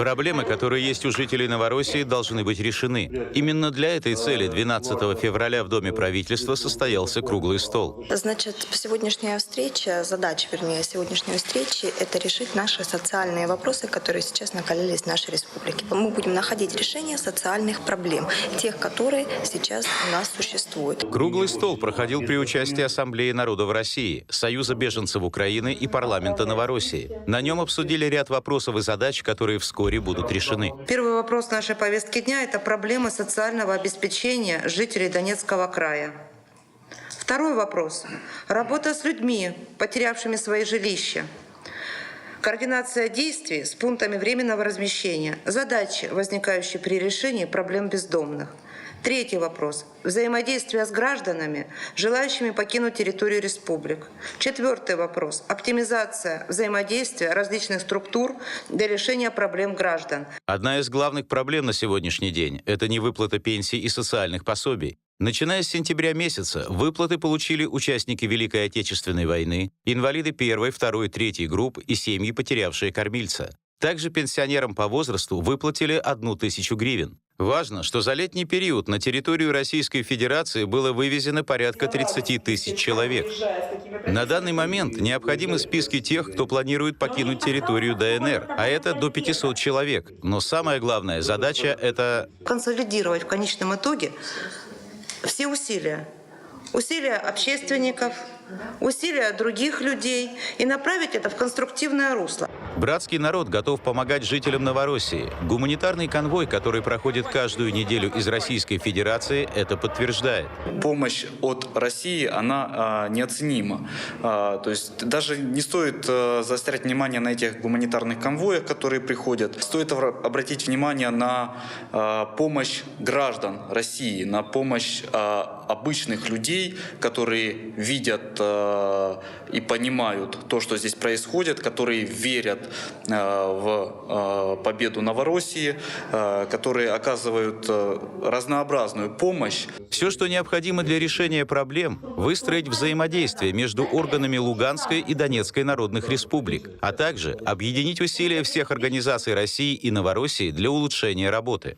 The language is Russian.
Проблемы, которые есть у жителей Новороссии, должны быть решены. Именно для этой цели 12 февраля в Доме правительства состоялся круглый стол. Значит, сегодняшняя встреча, задача, вернее, сегодняшней встречи – это решить наши социальные вопросы, которые сейчас накалились в нашей республике. Мы будем находить решение социальных проблем, тех, которые сейчас у нас существуют. Круглый стол проходил при участии Ассамблеи народов России, Союза беженцев Украины и парламента Новороссии. На нем обсудили ряд вопросов и задач, которые вскоре будут решены. Первый вопрос нашей повестки дня – это проблемы социального обеспечения жителей Донецкого края. Второй вопрос – работа с людьми, потерявшими свои жилища. Координация действий с пунктами временного размещения. Задачи, возникающие при решении проблем бездомных. Третий вопрос. Взаимодействие с гражданами, желающими покинуть территорию республик. Четвертый вопрос. Оптимизация взаимодействия различных структур для решения проблем граждан. Одна из главных проблем на сегодняшний день – это невыплата пенсий и социальных пособий. Начиная с сентября месяца выплаты получили участники Великой Отечественной войны, инвалиды первой, второй, третьей групп и семьи, потерявшие кормильца. Также пенсионерам по возрасту выплатили одну тысячу гривен. Важно, что за летний период на территорию Российской Федерации было вывезено порядка 30 тысяч человек. На данный момент необходимы списки тех, кто планирует покинуть территорию ДНР, а это до 500 человек. Но самая главная задача — это консолидировать в конечном итоге все усилия. Усилия общественников, усилия других людей и направить это в конструктивное русло. Братский народ готов помогать жителям Новороссии. Гуманитарный конвой, который проходит каждую неделю из Российской Федерации, это подтверждает. помощь от России, она а, неоценима. А, то есть даже не стоит а, заострять внимание на этих гуманитарных конвоях, которые приходят. Стоит обра- обратить внимание на а, помощь граждан России, на помощь а, обычных людей, которые видят а, и понимают то, что здесь происходит, которые верят а, в а, победу Новороссии, а, которые оказывают а, разнообразную помощь Все, что необходимо для решения проблем, выстроить взаимодействие между органами Луганской и Донецкой народных республик, а также объединить усилия всех организаций России и Новороссии для улучшения работы.